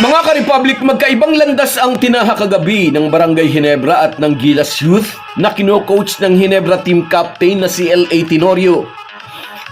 Mga ka-Republic, magkaibang landas ang tinaha kagabi ng Barangay Hinebra at ng Gilas Youth na kino-coach ng Hinebra team captain na si L.A. Tenorio.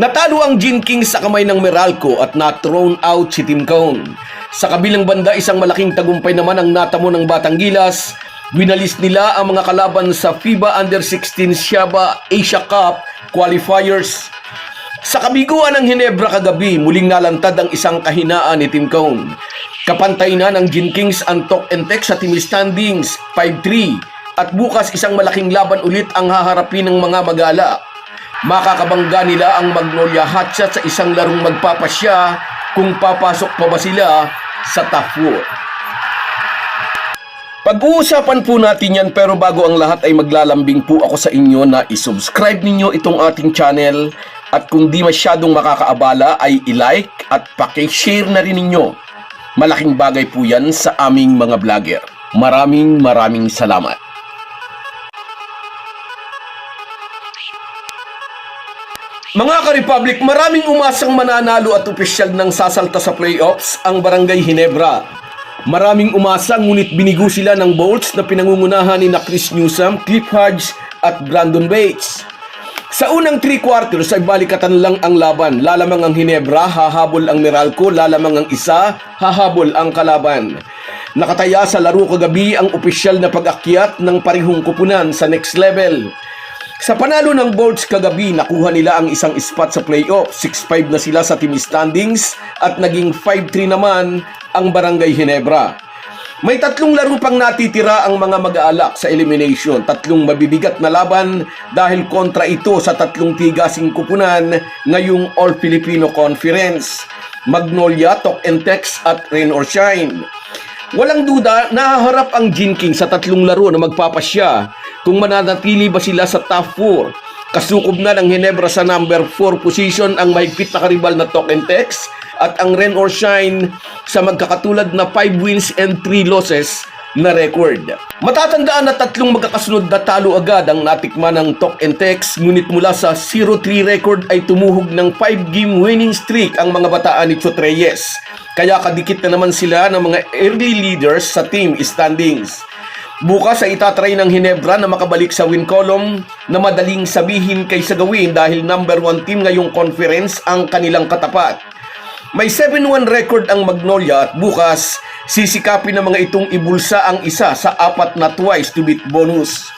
Natalo ang Gin Kings sa kamay ng Meralco at na-thrown out si Tim Cone. Sa kabilang banda, isang malaking tagumpay naman ang natamo ng Batang Gilas. Winalis nila ang mga kalaban sa FIBA Under-16 Siaba Asia Cup qualifiers. Sa kabiguan ng Hinebra kagabi, muling nalantad ang isang kahinaan ni Tim Cone. Kapantay na ng Gin Kings ang Tok and Tek sa team standings, 5-3. At bukas isang malaking laban ulit ang haharapin ng mga magala. Makakabangga nila ang Magnolia Hotshot sa isang larong magpapasya kung papasok pa ba sila sa top 4. Pag-uusapan po natin yan pero bago ang lahat ay maglalambing po ako sa inyo na isubscribe ninyo itong ating channel at kung di masyadong makakaabala ay i-like at pakishare na rin ninyo. Malaking bagay po yan sa aming mga vlogger. Maraming maraming salamat. Mga ka-Republic, maraming umasang mananalo at opisyal ng sasalta sa playoffs ang Barangay Hinebra. Maraming umasa ngunit binigo sila ng Bolts na pinangungunahan ni na Chris Newsom, Cliff Hodge at Brandon Bates. Sa unang 3 quarters ay balikatan lang ang laban. Lalamang ang Hinebra, hahabol ang Meralco, lalamang ang isa, hahabol ang kalaban. Nakataya sa laro kagabi ang opisyal na pag-akyat ng parihong kupunan sa next level. Sa panalo ng Bolts kagabi, nakuha nila ang isang spot sa playoff. 6-5 na sila sa team standings at naging 5-3 naman ang Barangay Hinebra. May tatlong laro pang natitira ang mga mag-aalak sa elimination. Tatlong mabibigat na laban dahil kontra ito sa tatlong tigasing kupunan ngayong All-Filipino Conference. Magnolia, Tok and Tex at Rain or Shine. Walang duda, nahaharap ang Gin King sa tatlong laro na magpapasya kung mananatili ba sila sa top 4. Kasukob na ng Hinebra sa number 4 position ang mahigpit na karibal na Tok and Tex at ang Rain or Shine sa magkakatulad na 5 wins and 3 losses na record. Matatandaan na tatlong magkakasunod na talo agad ang natikman ng Tok and Tex ngunit mula sa 0-3 record ay tumuhog ng 5-game winning streak ang mga bataan ni Chot Reyes. Kaya kadikit na naman sila ng mga early leaders sa team standings. Bukas ay itatry ng Hinebra na makabalik sa win column na madaling sabihin kaysa gawin dahil number 1 team ngayong conference ang kanilang katapat. May 7-1 record ang Magnolia at bukas sisikapin ng mga itong ibulsa ang isa sa apat na twice to beat bonus.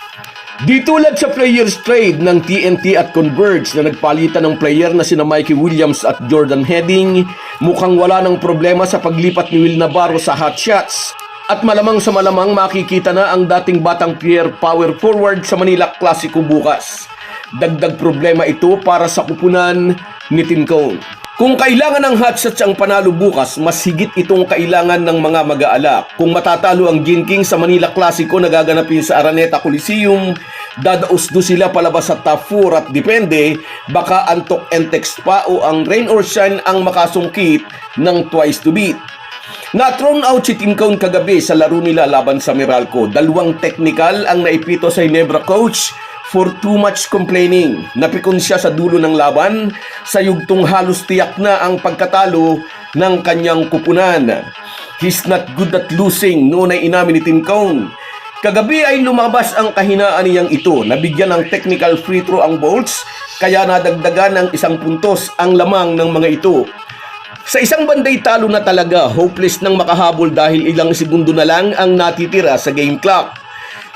Di tulad sa players trade ng TNT at Converge na nagpalitan ng player na sina Mikey Williams at Jordan Heading, mukhang wala ng problema sa paglipat ni Will Navarro sa hot shots. At malamang sa malamang makikita na ang dating batang Pierre power forward sa Manila Clasico bukas. Dagdag problema ito para sa kupunan ni Tim Cone. Kung kailangan ng hotshots ang panalo bukas, mas higit itong kailangan ng mga mag-aalak. Kung matatalo ang Gin King sa Manila Clasico na gaganapin sa Araneta Coliseum, dadausdo sila palabas sa top 4 at depende, baka antok entex pa o ang rain or shine ang makasungkit ng twice to beat. Na-thrown out si Tim Cone kagabi sa laro nila laban sa Meralco. Dalawang technical ang naipito sa Hinebra coach for too much complaining. Napikon siya sa dulo ng laban sa yugtong halos tiyak na ang pagkatalo ng kanyang kupunan. He's not good at losing, noon ay inamin ni Tim Cone. Kagabi ay lumabas ang kahinaan niyang ito. Nabigyan ng technical free throw ang Bolts, kaya nadagdagan ng isang puntos ang lamang ng mga ito. Sa isang banday talo na talaga, hopeless nang makahabol dahil ilang segundo na lang ang natitira sa game clock.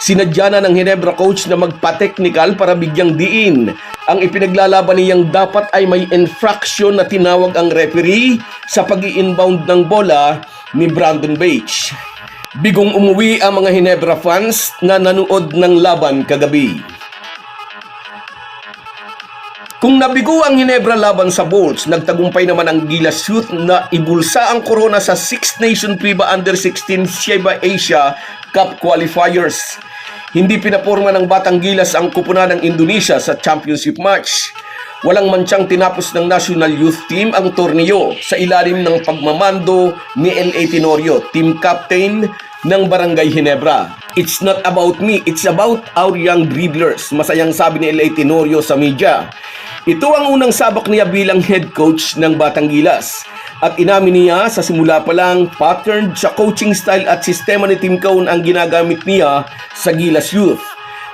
Sinadya na ng Hinebra coach na magpa-technical para bigyang diin. Ang ipinaglalaban niyang dapat ay may infraction na tinawag ang referee sa pag inbound ng bola ni Brandon Bates. Bigong umuwi ang mga Hinebra fans na nanood ng laban kagabi. Kung nabigo ang Hinebra laban sa Bolts, nagtagumpay naman ang Gilas Youth na ibulsa ang corona sa Six Nation FIBA Under-16 FIBA Asia Cup Qualifiers. Hindi pinaporma ng Batang Gilas ang kupunan ng Indonesia sa championship match. Walang mansyang tinapos ng National Youth Team ang torneo sa ilalim ng pagmamando ni L.A. Tenorio, team captain ng Barangay Hinebra. It's not about me, it's about our young dribblers. Masayang sabi ni L.A. Tenorio sa media. Ito ang unang sabak niya bilang head coach ng Batang Gilas. At inamin niya sa simula pa lang pattern sa coaching style at sistema ni Tim Cone ang ginagamit niya sa Gilas Youth.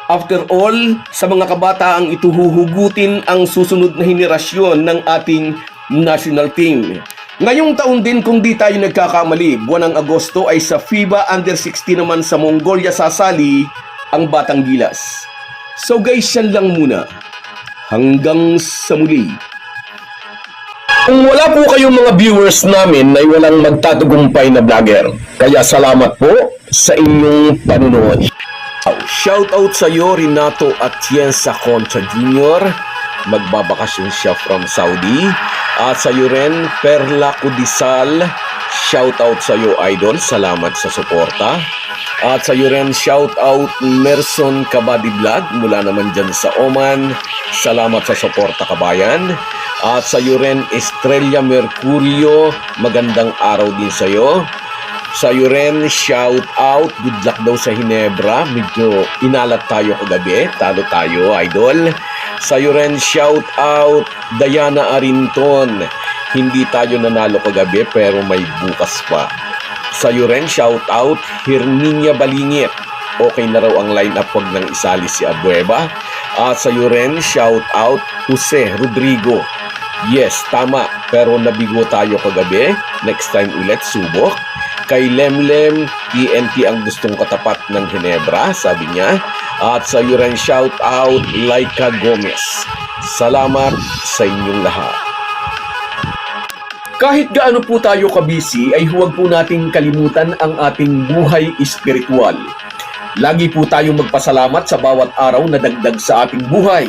After all, sa mga kabataang ito huhugutin ang susunod na henerasyon ng ating national team. Ngayong taon din kung di tayo nagkakamali, buwan ng Agosto ay sa FIBA Under-16 naman sa Mongolia sasali ang Batang Gilas. So guys, yan lang muna. Hanggang sa muli. Kung wala po kayong mga viewers namin ay walang magtatagumpay na vlogger. Kaya salamat po sa inyong panunood. Shout out sa iyo Renato Atienza Concha Jr. Magbabakasyon siya from Saudi. At sa iyo rin Perla Kudisal. Shout out sa iyo idol. Salamat sa suporta. At sa iyo rin shout out Merson Kabadi Vlog mula naman dyan sa Oman. Salamat sa suporta kabayan. At sa iyo rin Estrella Mercurio. Magandang araw din sa iyo. Sa iyo rin, shout out. Good luck daw sa Hinebra. Medyo inalat tayo kagabi. Talo tayo, idol. Sa iyo rin, shout out. Diana Arinton. Hindi tayo nanalo kagabi pero may bukas pa. Sa iyo rin, shout out. Herminia Balingit. Okay na raw ang lineup wag nang isali si Abueva. At sa iyo rin, shout out. Jose Rodrigo. Yes, tama. Pero nabigo tayo kagabi. Next time ulit, subok. Kay Lemlem, TNT ang gustong katapat ng Ginebra, sabi niya. At sa iyo rin shout out, Laika Gomez. Salamat sa inyong lahat. Kahit gaano po tayo kabisi, ay huwag po nating kalimutan ang ating buhay espiritual. Lagi po tayong magpasalamat sa bawat araw na dagdag sa ating buhay.